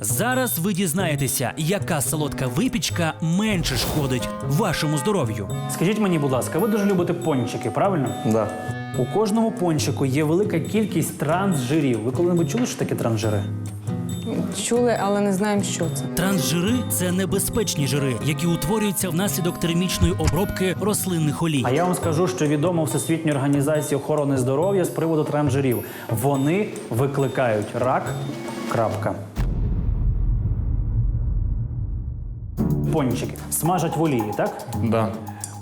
Зараз ви дізнаєтеся, яка солодка випічка менше шкодить вашому здоров'ю. Скажіть мені, будь ласка, ви дуже любите пончики, правильно? Да. У кожному пончику є велика кількість трансжирів. Ви коли-небудь чули, що таке трансжири? Чули, але не знаємо, що це. Трансжири це небезпечні жири, які утворюються внаслідок термічної обробки рослинних олій. А я вам скажу, що відомо Всесвітньої організації охорони здоров'я з приводу трансжирів. Вони викликають рак. Крапка. Пончики смажать в олії, так? Да.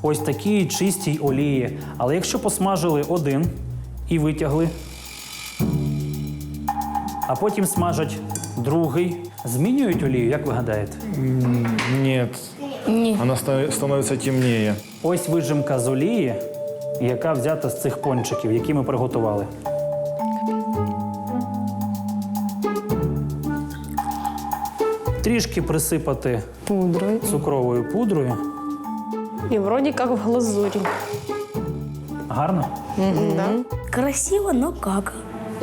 Ось такі чистій олії. Але якщо посмажили один і витягли, а потім смажать другий, змінюють олію, як ви гадаєте? Нет. Она ста- становится темнее. Ось вижимка з олії, яка взята з цих пончиків, які ми приготували. Трішки присипати Пудрою. цукровою пудрою. И вроде как в глазури. Гарно? Красиво, но как?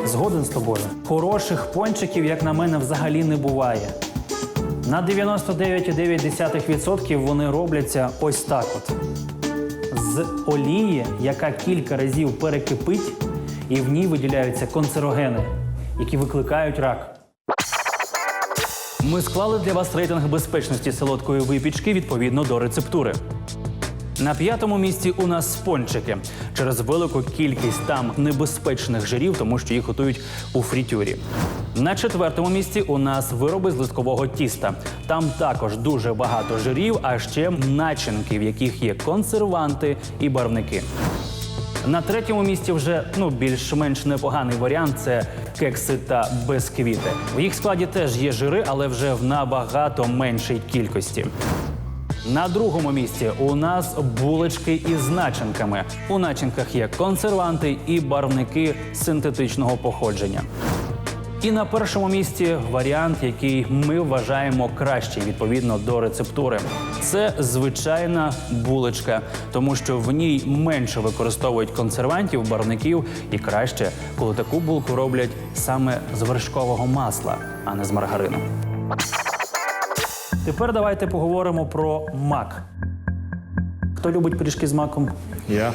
Згоден з тобою. Хороших пончиків, як на мене, взагалі не буває. На 99,9% вони робляться ось так от. З олії, яка кілька разів перекипить, і в ній виділяються канцерогени, які викликають рак. Ми склали для вас рейтинг безпечності солодкої випічки відповідно до рецептури. На п'ятому місці у нас пончики через велику кількість там небезпечних жирів, тому що їх готують у фрітюрі. На четвертому місці у нас вироби з листкового тіста. Там також дуже багато жирів, а ще начинки, в яких є консерванти і барвники. На третьому місці вже ну більш-менш непоганий варіант це кекси та безквіти. В їх складі теж є жири, але вже в набагато меншій кількості. На другому місці у нас булочки із начинками. У начинках є консерванти і барвники синтетичного походження. І на першому місці варіант, який ми вважаємо кращий відповідно до рецептури. Це звичайна булочка, тому що в ній менше використовують консервантів, барвників і краще, коли таку булку роблять саме з вершкового масла, а не з маргарину. Тепер давайте поговоримо про мак. Хто любить пиріжки з маком? Я.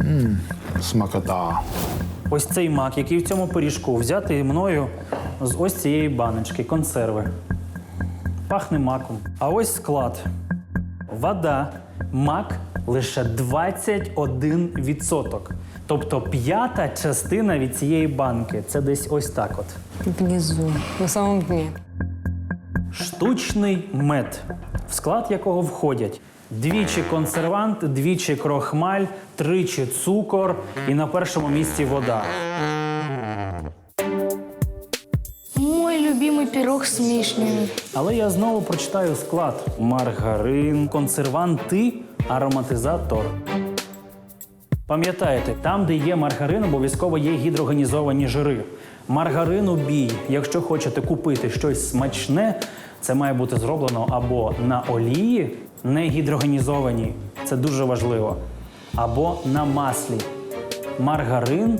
М, Смакота. Ось цей мак, який в цьому пиріжку, взятий мною з ось цієї баночки, консерви. Пахне маком. А ось склад. Вода, мак лише 21%. Тобто п'ята частина від цієї банки. Це десь ось так от. Внизу, на самому дні. Штучний мед, в склад якого входять двічі консервант, двічі крохмаль, тричі цукор і на першому місці вода. Мой любимый пирог с вишнями. Але я знову прочитаю склад: маргарин, консерванти, ароматизатор. Пам'ятаєте, там, де є маргарин, обов'язково є гідрогенізовані жири. Маргарину бій. Якщо хочете купити щось смачне, це має бути зроблено або на олії, не гідрогенізовані, це дуже важливо, або на маслі. Маргарин